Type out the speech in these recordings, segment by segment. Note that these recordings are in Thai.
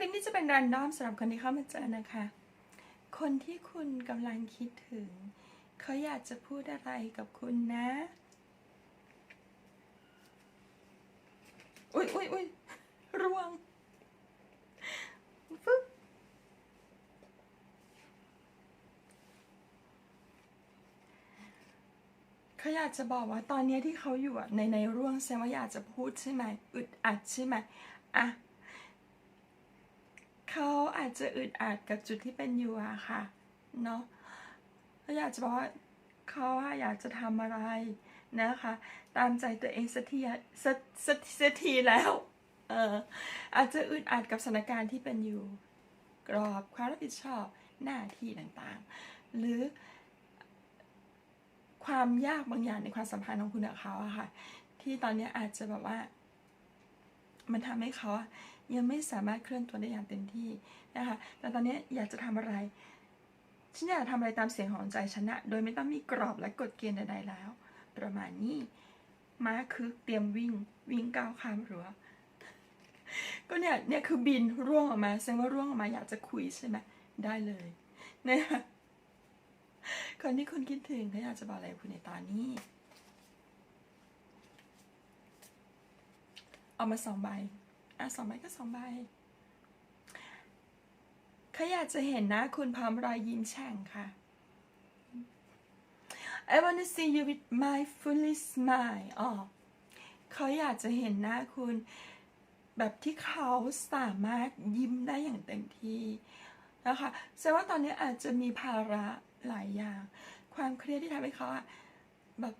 ลิปนี้จะเป็นรันดอมสำหรับคนที่เข้ามาเจอนะคะ คนที่คุณกำลังคิดถึง เขาอยากจะพูดอะไรกับคุณนะ อุ้ยอุ้ยอุ้ยร่วงฟึ๊บเขาอยากจะบอกว่าตอนนี้ที่เขาอยู่ในในร่วงแสดงว่าอยากจะพูดใช่ไหมอึดอัดใช่ไหมอะ เขาอาจจะอึดอัดกับจุดที่เป็นอยู่อะค่ะ เนาะเขาอยากจะบอกว่าเขาอยากจะทำอะไรนะคะ ตามใจตัวเองสักทีสักสักสักทีแล้ว เอออาจจะอึดอัดกับสถานการณ์ที่เป็นอยู่ กรอบความรับผิดชอบหน้าที่ต่างๆ หรือ ความยากบางอย่างในความสัมพันธ์ของคุณกับเขาอะค่ะ ที่ตอนนี้อาจจะแบบว่า มันทำให้เขายังไม่สามารถเคลื่อนตัวได้อย่างเต็มที่นะคะ แต่ตอนนี้อยากจะทำอะไร ฉันอยากทำอะไรตามเสียงของใจฉันะ โดยไม่ต้องมีกรอบและกฎเกณฑ์ใดๆแล้ว ประมาณนี้ ม้าคือเตรียมวิ่งวิ่งก้าวข้ามรั้วก็เนี่ยเนี่ยคือบินร่วงออกมาแสดงว่าร่วงออกมาอยากจะคุยใช่ไหมได้เลยนะคะคนที่คุณคิดถึงเขาอยากจะบอกอะไรคุณในตอนนี้ เอามาสองใบ อะสองใบก็สองใบเขาอยากจะเห็นหน้าคุณพร้อมรอยยิ้มแฉ่งค่ะ I want to see you with my fully smile อ๋อเขาอยากจะเห็นหน้าคุณ แบบที่เขาสามารถยิ้มได้อย่างเต็มที่นะคะแสดงว่าตอนนี้อาจจะมีภาระหลายอย่าง ความเครียดที่ทำให้เขาอะแบบ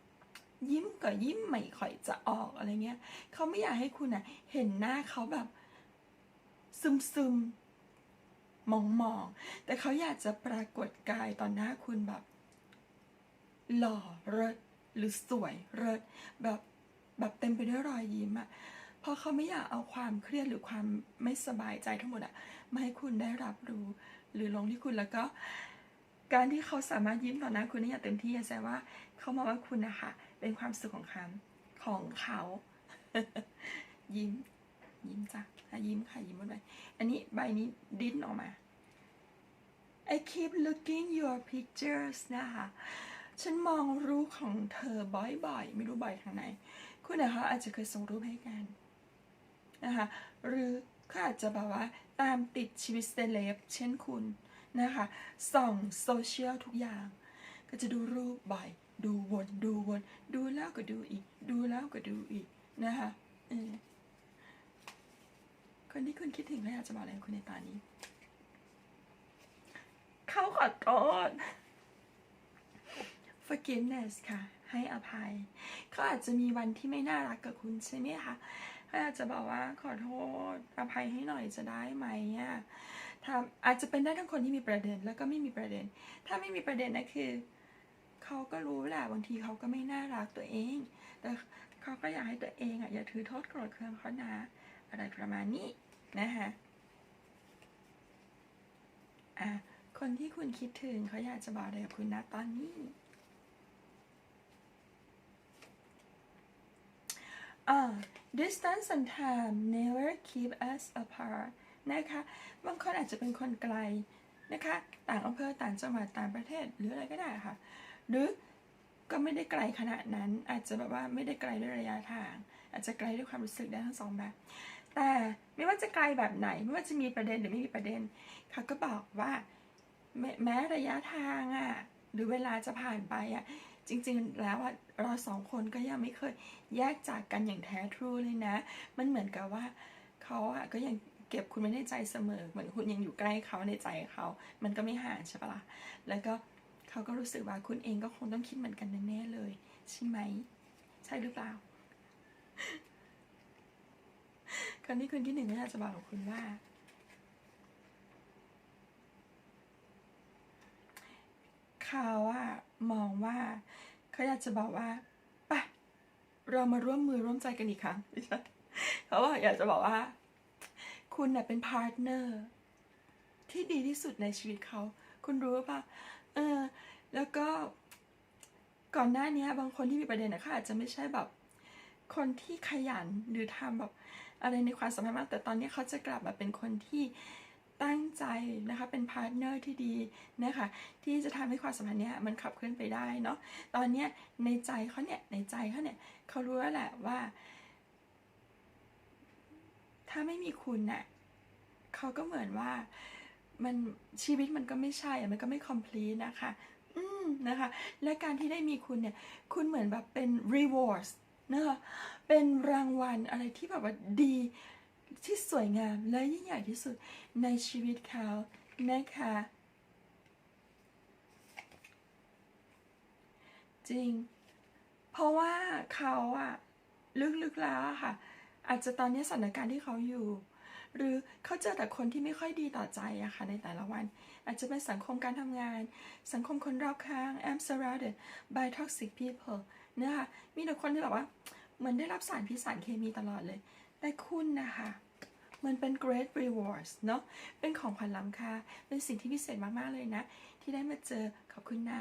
ยิ้มก็ยิ้มไม่ค่อยจะออกอะไรเงี้ยเขาไม่อยากให้คุณอะเห็นหน้าเขาแบบ ซึมซึมมองมองๆแต่เขาอยากจะปรากฏกายตอนหน้าคุณแบบ หล่อเลิศหรือสวยเลิศแบบแบบเต็มไปด้วยรอยยิ้มอะเพราะเขาไม่อยากเอาความเครียดหรือความไม่สบายใจทั้งหมดอะมาให้คุณได้รับรู้ หรือลงที่คุณแล้วก็ การที่เขาสามารถยิ้มต่อหน้าคุณได้อย่างเต็มที่แสดงว่าเขามองว่าคุณนะคะเป็นความสุขของเขาของเขา ยิ้ม ยิ้มจ้ะยิ้มค่ะยิ้มหมดเลยอันนี้ใบนี้ดิ้นออกมา I keep looking your pictures นะคะ ฉันมองรูปของเธอบ่อยๆ ไม่รู้บ่อยทางไหน คุณนะคะอาจจะเคยส่งรูปให้กันนะคะ หรือเขาอาจจะแบบว่าตามติดชีวิตเซเลบเช่นคุณ นะคะส่องโซเชียลทุกอย่าง ก็จะดูรูปบ่อยดูวนดูวน ดูแล้วก็ดูอีก ดูแล้วก็ดูอีกนะคะคนที่คุณคิดถึงแล้วอยากจะบอกอะไรคุณในตอนนี้ เขาขอโทษ forgiveness ค่ะ ให้อภัย เขาอาจจะมีวันที่ไม่น่ารักกับคุณใช่ไหมคะเขาอาจจะบอกว่าขอโทษ อภัยให้หน่อยจะได้ไหมอะ ถ้าอาจจะเป็นได้ทั้งคนที่มีประเด็นแล้วก็ไม่มีประเด็น ถ้าไม่มีประเด็นนะคือเขาก็รู้แหละบางทีเขาก็ไม่น่ารักตัวเอง แต่เขาก็อยากให้ตัวเองอะอย่าถือโทษโกรธเคืองเขานะอะไรประมาณนี้นะคะอะคนที่คุณคิดถึงเขาอยากจะบอกอะไรกับคุณนะตอนนี้อ่า distance and time never keep us apart นะคะ บางคนอาจจะเป็นคนไกลนะคะ ต่างอำเภอต่างจังหวัดต่างประเทศหรืออะไรก็ได้ค่ะ หรือก็ไม่ได้ไกลขนาดนั้น อาจจะแบบว่าไม่ได้ไกลด้วยระยะทาง อาจจะไกลด้วยความรู้สึกได้ทั้งสองแบบ แต่ไม่ว่าจะไกลแบบไหน ไม่ว่าจะมีประเด็นหรือไม่มีประเด็นเขาก็บอกว่าแม้แม้ระยะทางอะหรือเวลาจะผ่านไปอะจริงๆ แล้วอะเราสองคนก็ยังไม่เคยแยกจากกันอย่างแท้ทรูเลยนะ มันเหมือนกับว่าเขาอะก็ยัง เก็บคุณไว้ในใจเสมอ เหมือนคุณยังอยู่ใกล้เขาในใจเขา มันก็ไม่ห่างใช่ปะล่ะ แล้วก็เขาก็รู้สึกว่าคุณเองก็คงต้องคิดเหมือนกันแน่ๆเลย ใช่ไหม ใช่หรือเปล่า คนที่คุณคิดหนึ่งก็อยากจะบอกกับคุณว่า เขาอะมองว่าเขาอยากจะบอกว่าไปะเรามาร่วมมือร่วมใจกันอีกครั้งไม่ใช่เขาว่าอยากจะบอกว่า คุณน่ะเป็นพาร์ทเนอร์ที่ดีที่สุดในชีวิตเขา คุณรู้ป่ะ เออ แล้วก็ก่อนหน้านี้บางคนที่มีประเด็นนะเขาอาจจะไม่ใช่แบบ คนที่ขยันหรือทำแบบอะไรในความสัมพันธ์มาก แต่ตอนนี้เขาจะกลับมาเป็นคนที่ตั้งใจนะคะ เป็นพาร์ทเนอร์ที่ดีนะคะ ที่จะทำให้ความสัมพันธ์เนี้ยมันขับเคลื่อนไปได้เนาะ ตอนเนี้ยในใจเขาเนี่ยในใจเขาเนี่ยเขารู้แล้วแหละว่า ถ้าไม่มีคุณน่ะเขาก็เหมือนว่ามันชีวิตมันก็ไม่ใช่มันก็ไม่ complete นะคะ อืมนะคะ และการที่ได้มีคุณเนี่ย คุณเหมือนแบบเป็น rewards นะคะเป็นรางวัลอะไรที่แบบว่าดีที่สวยงามและยิ่งใหญ่ที่สุดในชีวิตเขานะคะ จริง เพราะว่าเขาอะลึกๆแล้วอะค่ะ อาจจะตอนนี้สถานการณ์ที่เขาอยู่ หรือเขาเจอแต่คนที่ไม่ค่อยดีต่อใจอะค่ะในแต่ละวัน อาจจะเป็นสังคมการทำงาน สังคมคนรอบข้าง I'm surrounded by toxic people นะคะมีแต่คนที่แบบว่าเหมือนได้รับสารพิษสารเคมีตลอดเลย แต่คุณนะคะมันเป็น great rewards เนาะ เป็นของขวัญล้ำค่า เป็นสิ่งที่พิเศษมาก ๆ เลยนะ ที่ได้มาเจอขอบคุณนะ